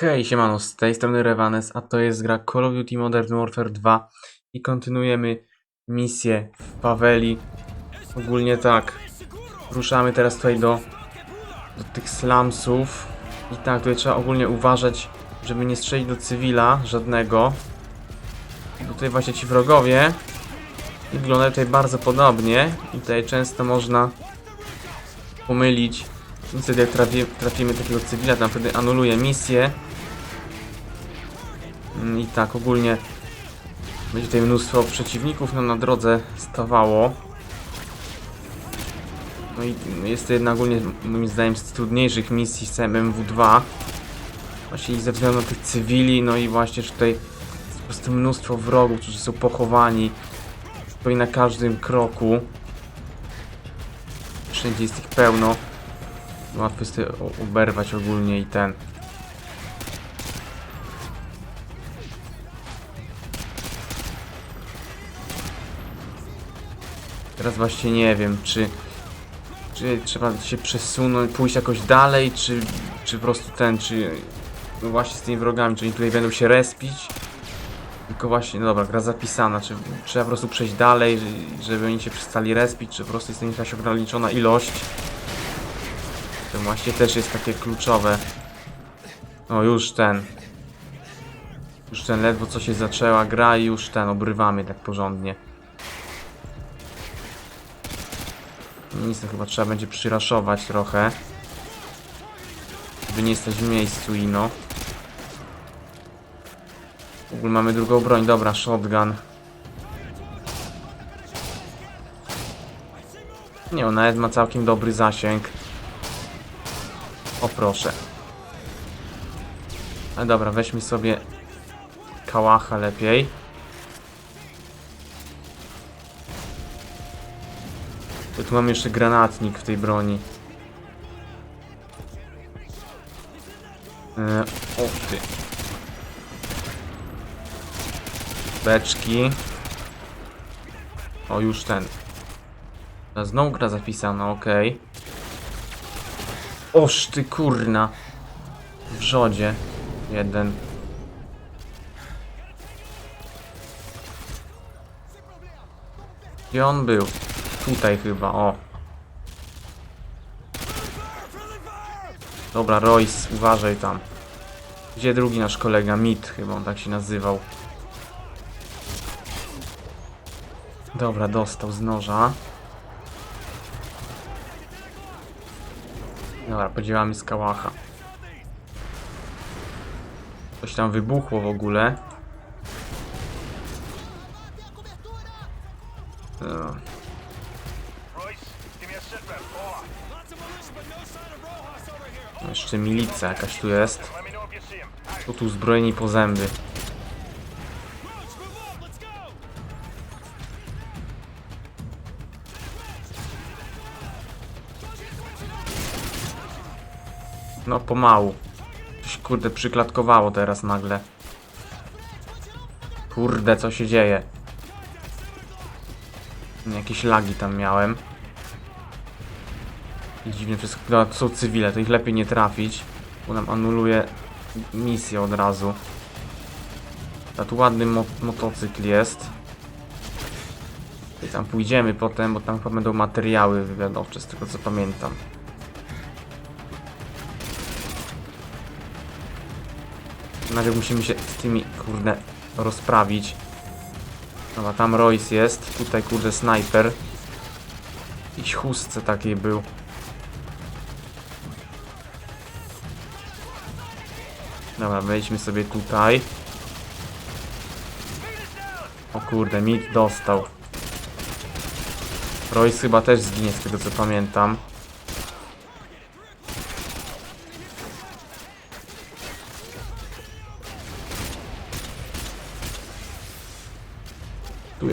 Hej, siemano, z tej strony Revanes, a to jest gra Call of Duty Modern Warfare 2 i kontynuujemy misję w Paweli. Ogólnie tak, ruszamy teraz tutaj do, do tych slumsów i tak, tutaj trzeba ogólnie uważać, żeby nie strzelić do cywila żadnego. Bo tutaj właśnie ci wrogowie wyglądają tutaj bardzo podobnie i tutaj często można pomylić Niestety jak trafi, trafimy takiego cywila, tam wtedy anuluje misję. Mm, I tak ogólnie będzie tutaj mnóstwo przeciwników nam na drodze stawało. No i jest to jedna ogólnie moim zdaniem z trudniejszych misji z MMW2. Właśnie ze względu na tych cywili, no i właśnie że tutaj jest po prostu mnóstwo wrogów, którzy są pochowani. Tutaj na każdym kroku. Wszędzie jest ich pełno. Łatwo jest je o- oberwać ogólnie i ten. Teraz właśnie nie wiem, czy, czy trzeba się przesunąć, pójść jakoś dalej, czy, czy po prostu ten, czy no właśnie z tymi wrogami, czy oni tutaj będą się respić. Tylko właśnie, no dobra, gra zapisana, czy trzeba po prostu przejść dalej, że- żeby oni się przestali respić, czy po prostu jest jakaś ograniczona ilość. Właśnie też jest takie kluczowe. O, już ten. Już ten, ledwo co się zaczęła gra i już ten, obrywamy tak porządnie. Nic, to chyba trzeba będzie przyraszować trochę. Żeby nie stać w miejscu ino. W ogóle mamy drugą broń, dobra, shotgun. Nie, on nawet ma całkiem dobry zasięg. Proszę. Ale dobra, weźmy sobie kałacha lepiej. To tu mamy jeszcze granatnik w tej broni. E, o ty. Beczki. O, już ten. A Znowu gra zapisana, okej. Oż ty kurna. W rzodzie. Jeden. Gdzie on był? Tutaj chyba, o. Dobra, Royce, uważaj tam. Gdzie drugi nasz kolega? Mit chyba on tak się nazywał. Dobra, dostał z noża. Dobra, podziałamy z kałacha. Coś tam wybuchło w ogóle. No jeszcze milicja jakaś tu jest. To tu uzbrojeni po zęby. No pomału. Coś kurde przyklatkowało teraz nagle. Kurde, co się dzieje? Jakieś lagi tam miałem. Dziwnie wszystko. No, to są cywile, to ich lepiej nie trafić. Bo nam anuluje misję od razu. A tu ładny mo motocykl jest. I tam pójdziemy potem, bo tam będą materiały wywiadowcze, z tego co pamiętam. Najpierw musimy się z tymi, kurde, rozprawić. Dobra, tam Royce jest, tutaj kurde snajper. Jakiś chustce takiej był. Dobra, wejdźmy sobie tutaj. O kurde, mit dostał. Royce chyba też zginie z tego co pamiętam.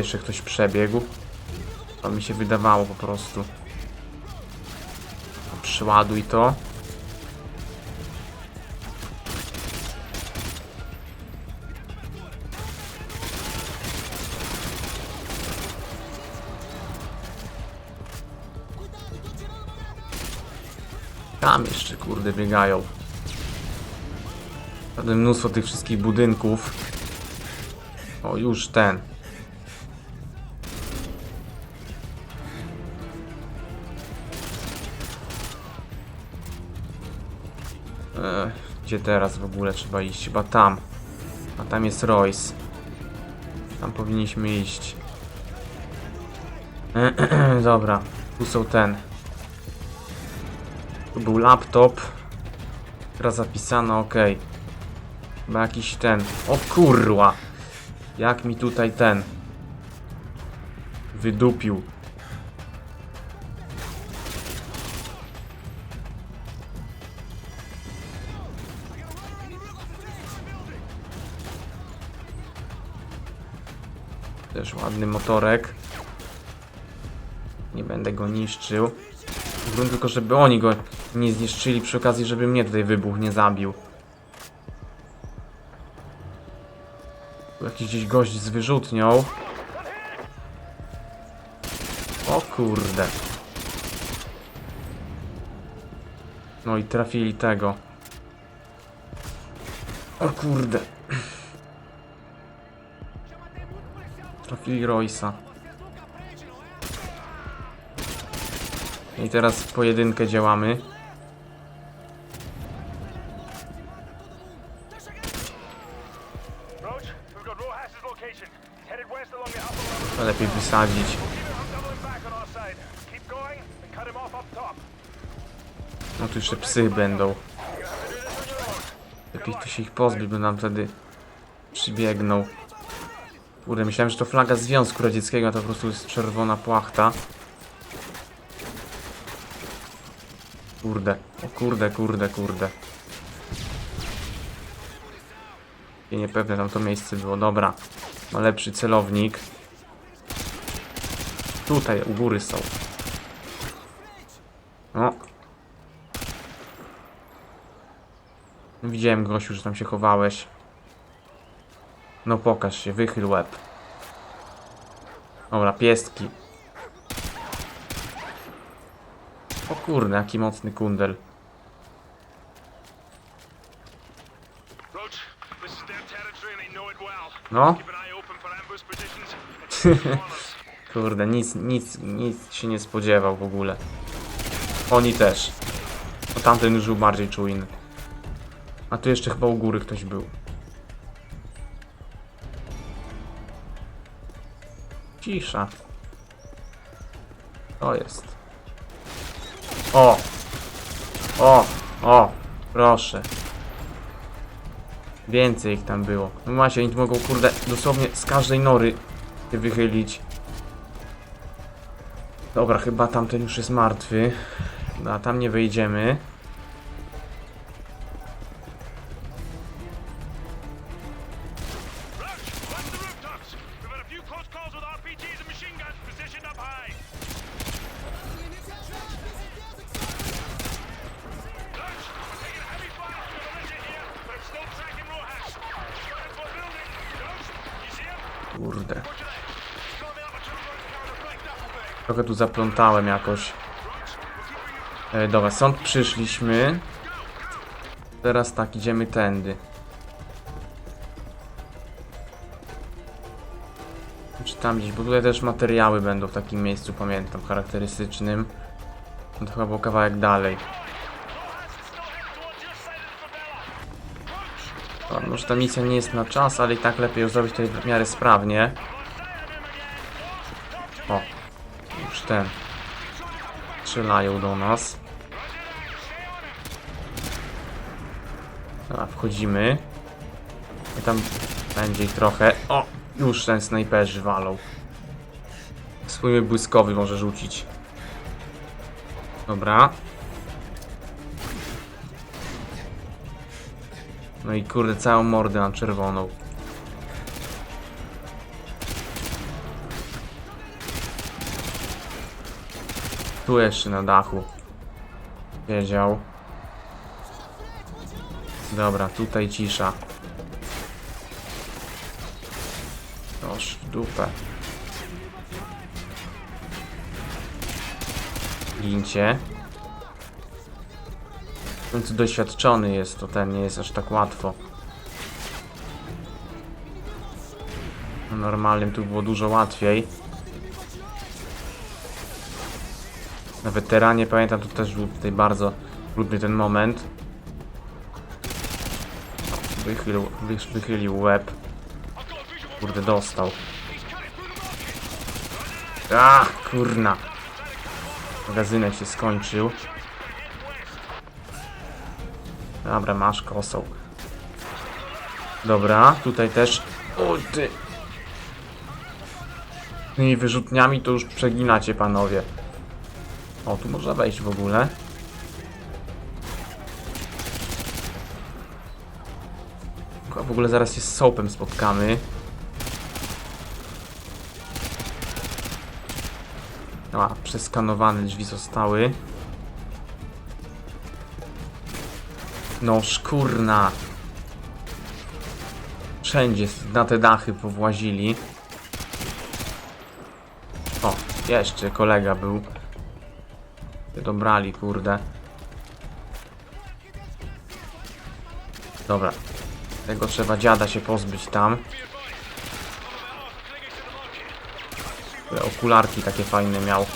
Jeszcze ktoś przebiegł. To mi się wydawało po prostu. Przyładuj to. Tam jeszcze kurde biegają. Mnóstwo tych wszystkich budynków. O, już ten. Gdzie teraz w ogóle trzeba iść? Chyba tam. A tam jest Royce. Tam powinniśmy iść. Dobra, tu są ten. Tu był laptop. Teraz zapisano, ok. Chyba jakiś ten. O kurwa! Jak mi tutaj ten. Wydupił. Też ładny motorek. Nie będę go niszczył. Grunt tylko, żeby oni go nie zniszczyli przy okazji, żeby mnie tutaj wybuch nie zabił. Jakiś gdzieś gość z wyrzutnią. O kurde. No i trafili tego. O kurde. Roysa. I teraz w pojedynkę działamy. Lepiej wysadzić. No tu jeszcze psy będą. Lepiej to się ich pozbyć, bo nam wtedy przybiegną. Kurde, myślałem, że to flaga Związku Radzieckiego, a to po prostu jest czerwona płachta. Kurde, o kurde, kurde, kurde. I niepewne tam to miejsce było. Dobra, ma lepszy celownik. Tutaj, u góry są. O, Widziałem Gosiu, że tam się chowałeś. No pokaż się, wychyl łeb. Dobra, pieski. O kurde, jaki mocny kundel. No, kurde, nic, nic, nic się nie spodziewał w ogóle. Oni też. No tamten już był bardziej czujny. A tu jeszcze chyba u góry ktoś był. Cisza. To jest. O! O! O! Proszę. Więcej ich tam było. No macie, oni mogą, kurde, dosłownie z każdej nory się wychylić. Dobra, chyba tamten już jest martwy. No, a tam nie wejdziemy. RPGs and machine guns positioned up high. We're taking heavy fire from the militia here, but I'm still tracking Rojas. For a building. You see him? Kurde. He's black. Trochę tu zaplątałem jakoś. E, dobra, stąd przyszliśmy. Teraz tak, idziemy tędy. Tam gdzieś, bo tutaj też materiały będą w takim miejscu, pamiętam, charakterystycznym. No to chyba był kawałek dalej. Dobra, może ta misja nie jest na czas, ale i tak lepiej ją zrobić tutaj w miarę sprawnie. O, już ten. Strzelają do nas. Dobra, wchodzimy. I tam będzie ich trochę. O! Już ten snajperzy walą. Swój błyskowy może rzucić. Dobra. No i kurde, całą mordę na czerwoną. Tu jeszcze na dachu. Wiedział. Dobra, tutaj cisza. Masz dupę. Gincie. W końcu doświadczony jest, to ten nie jest aż tak łatwo. Na normalnym tu było dużo łatwiej. Na weteranie pamiętam, to też był tutaj bardzo trudny ten moment. Wychylił, wychylił łeb. Kurde, dostał. Ach, kurna. Magazynek się skończył. Dobra, masz kosą. Dobra, tutaj też... O ty! Tymi wyrzutniami to już przeginacie, panowie. O, tu można wejść w ogóle. W ogóle zaraz się z soapem spotkamy. A, przeskanowane drzwi zostały. No szkurna. Wszędzie na te dachy powłazili. O, jeszcze kolega był. Dobrali, kurde. Dobra. Tego trzeba dziada się pozbyć tam. Te okularki takie fajne miał.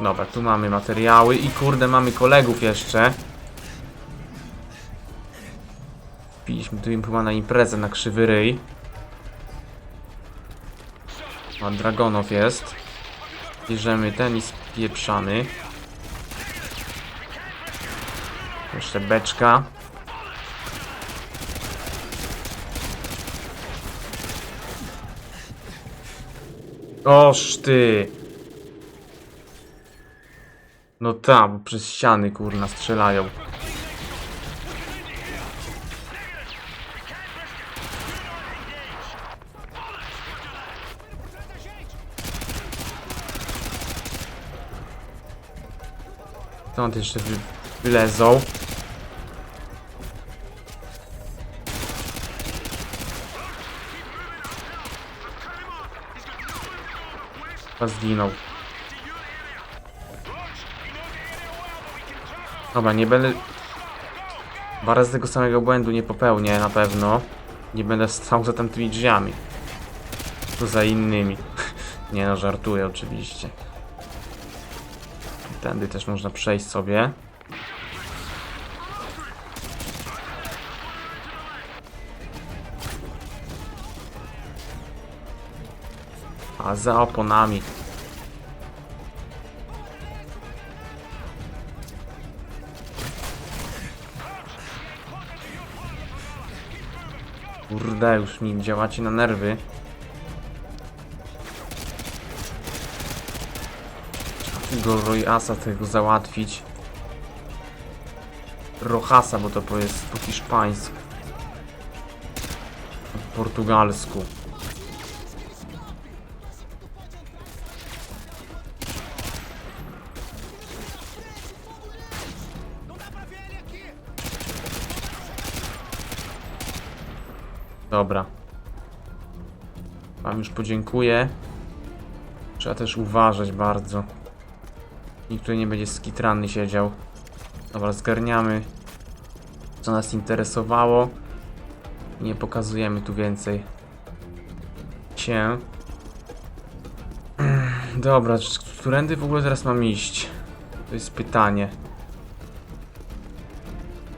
Dobra, tu mamy materiały i kurde mamy kolegów jeszcze. Piliśmy tu im chyba na imprezę na krzywy ryj. A Dragonow jest. Bierzemy ten i spieprzamy. Jeszcze beczka. Oż ty! No tam, przez ściany kurna strzelają. Stąd jeszcze wy wylezą. Chyba zginął. Dobra, nie będę... Dwa razy tego samego błędu nie popełnię na pewno. Nie będę stał za tamtymi drzwiami. Tu za innymi. nie no, żartuję oczywiście. Tędy też można przejść sobie. A za oponami. Kurde, już mi działacie na nerwy. Tego Royasa tego załatwić. Rochasa, bo to jest po hiszpańsku. Po portugalsku. Dobra. Wam już podziękuję. Trzeba też uważać bardzo. Nikt tutaj nie będzie skitranny siedział. Dobra, zgarniamy co nas interesowało. Nie pokazujemy tu więcej się. Dobra, czy- którędy w ogóle teraz mam iść? To jest pytanie.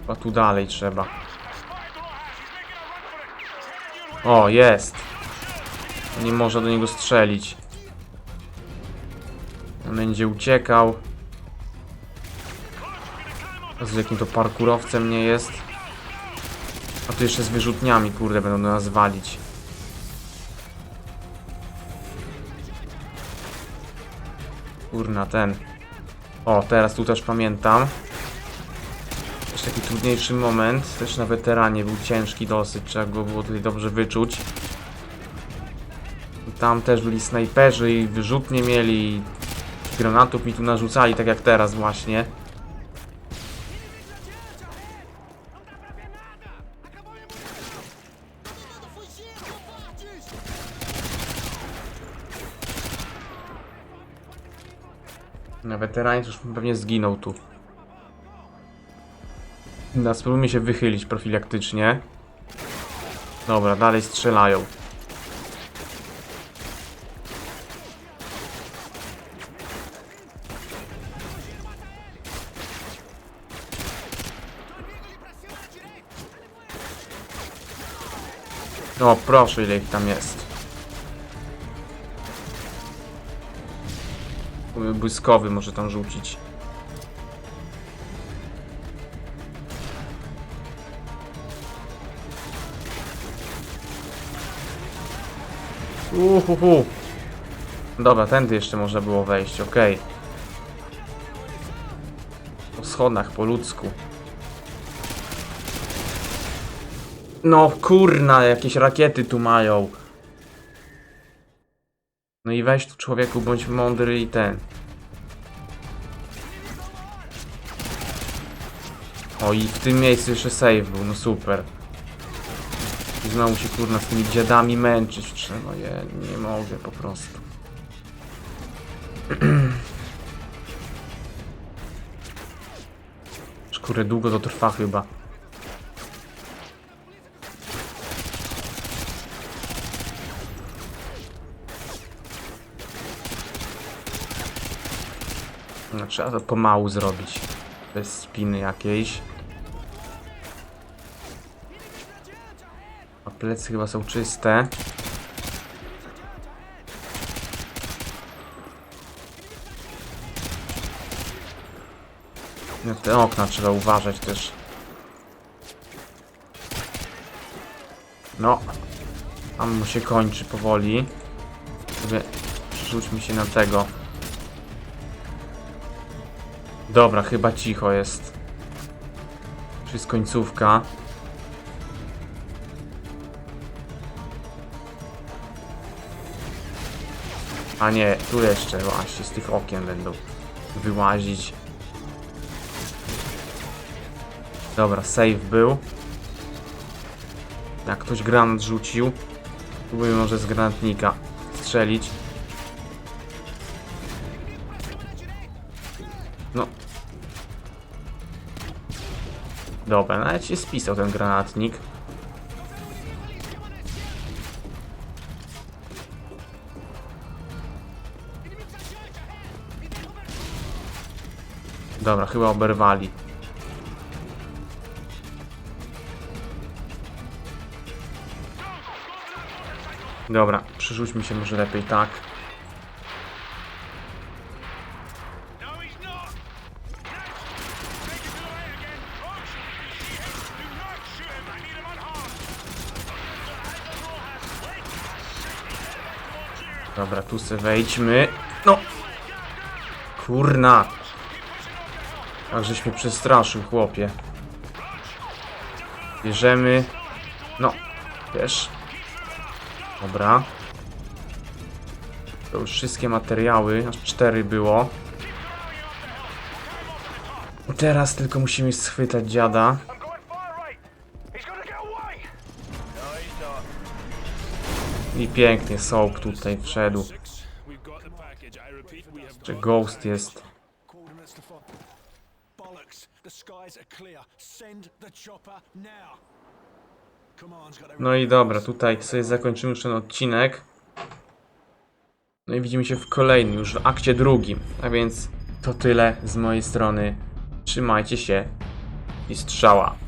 Chyba tu dalej trzeba. O, jest. Nie można do niego strzelić. Będzie uciekał. Z jakim to parkurowcem nie jest. A tu jeszcze z wyrzutniami, kurde, będą do nas walić. Kurna, ten. O, teraz tu też pamiętam. Taki trudniejszy moment. Też na weteranie był ciężki dosyć. Trzeba go było tutaj dobrze wyczuć. Tam też byli snajperzy i wyrzutnie mieli. i Granatów mi tu narzucali, tak jak teraz właśnie. Na weteranie już pewnie zginął tu. No, spróbujmy się wychylić profilaktycznie. Dobra, dalej strzelają. O, proszę, ile ich tam jest. Błyskowy może tam rzucić. Uhuhu. Dobra, tędy jeszcze można było wejść, okej. Po schodach, po ludzku. No kurna, jakieś rakiety tu mają. No i weź tu człowieku, bądź mądry i ten. O i w tym miejscu jeszcze save był, no super. I znowu się kurna z tymi dziadami męczyć trzeba, je nie mogę po prostu. Szkurę długo to trwa chyba. No, trzeba to pomału zrobić. Bez spiny jakiejś. Plecy chyba są czyste. Na te okna trzeba uważać też. No. Tam mu się kończy powoli. Sobie przerzućmy się na tego. Dobra, chyba cicho jest. Czy jest końcówka? A nie, tu jeszcze właśnie z tych okien będą wyłazić. Dobra, save był. Jak ktoś granat rzucił, spróbujmy może z granatnika strzelić. No. Dobra, nawet się spisał ten granatnik. Dobra, chyba oberwali. Dobra, przerzućmy się może lepiej tak. Dobra, tu se wejdźmy. No! Kurna! Tak, żeś mnie przestraszył, chłopie. Bierzemy. No, wiesz. Dobra. To już wszystkie materiały, aż cztery było. Teraz tylko musimy schwytać dziada. I pięknie, Soap tutaj wszedł. Czy Ghost jest. No i dobra, tutaj sobie zakończymy już ten odcinek. No i widzimy się w kolejnym, już w akcie drugim. A więc to tyle z mojej strony. Trzymajcie się i strzała.